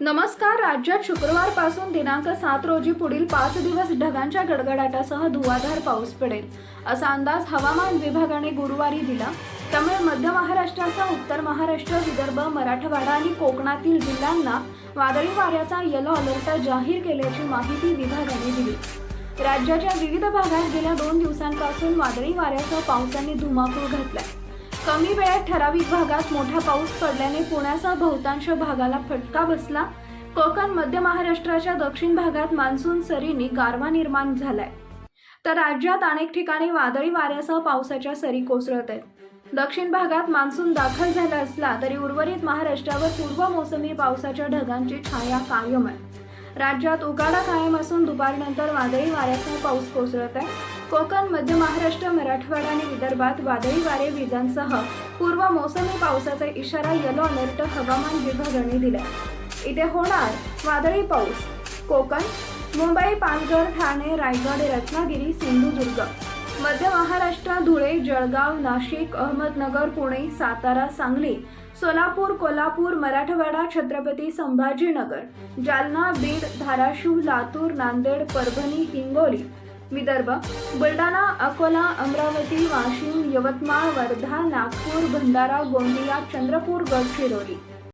नमस्कार राज्यात शुक्रवारपासून दिनांक सात रोजी पुढील पाच दिवस ढगांच्या गडगडाटासह धुवाधार पाऊस पडेल असा अंदाज हवामान विभागाने गुरुवारी दिला. त्यामुळे मध्य महाराष्ट्रासह उत्तर महाराष्ट्र विदर्भ मराठवाडा आणि कोकणातील जिल्ह्यांना वादळी वाऱ्याचा येलो अलर्ट जाहीर केल्याची माहिती विभागाने दिली. राज्याच्या विविध भागात गेल्या दोन दिवसांपासून वादळी वाऱ्यासह पावसाने धुमाकूळ घातलाय. कमी वेळात ठराविक भागात मोठा पाऊस पडल्याने पुण्यासह बहुतांश भागाला फटका बसला. कोकण मध्य महाराष्ट्राच्या दक्षिण भागात मान्सून सरींनी गारवा निर्माण झालाय. तर राज्यात अनेक ठिकाणी वादळी वाऱ्यासह पावसाच्या सरी कोसळत आहेत. दक्षिण भागात मान्सून दाखल झाला असला तरी उर्वरित महाराष्ट्रावर पूर्व मोसमी पावसाच्या ढगांची छाया कायम आहे. राज्यात उकाडा कायम असून दुपारनंतर वादळी वाऱ्यासह पाऊस कोसळत आहे. कोकण मध्य महाराष्ट्र मराठवाडा आणि विदर्भात वादळी वारे विजांसह पूर्व मोसमी पावसाचा इशारा येलो अलर्ट हवामान विभागाने दिला इथे होणार वादळी पाऊस कोकण मुंबई पालघर ठाणे रायगड रत्नागिरी सिंधुदुर्ग. मध्य महाराष्ट्र धुळे जळगाव नाशिक अहमदनगर पुणे सातारा सांगली सोलापूर कोल्हापूर मराठवाडा छत्रपती संभाजीनगर जालना बीड धाराशिव लातूर नांदेड परभणी हिंगोली विदर्भ. बुलढाणा अकोला अमरावती वाशिम यवतमाळ वर्धा नागपूर भंडारा गोंदिया चंद्रपूर गडचिरोली.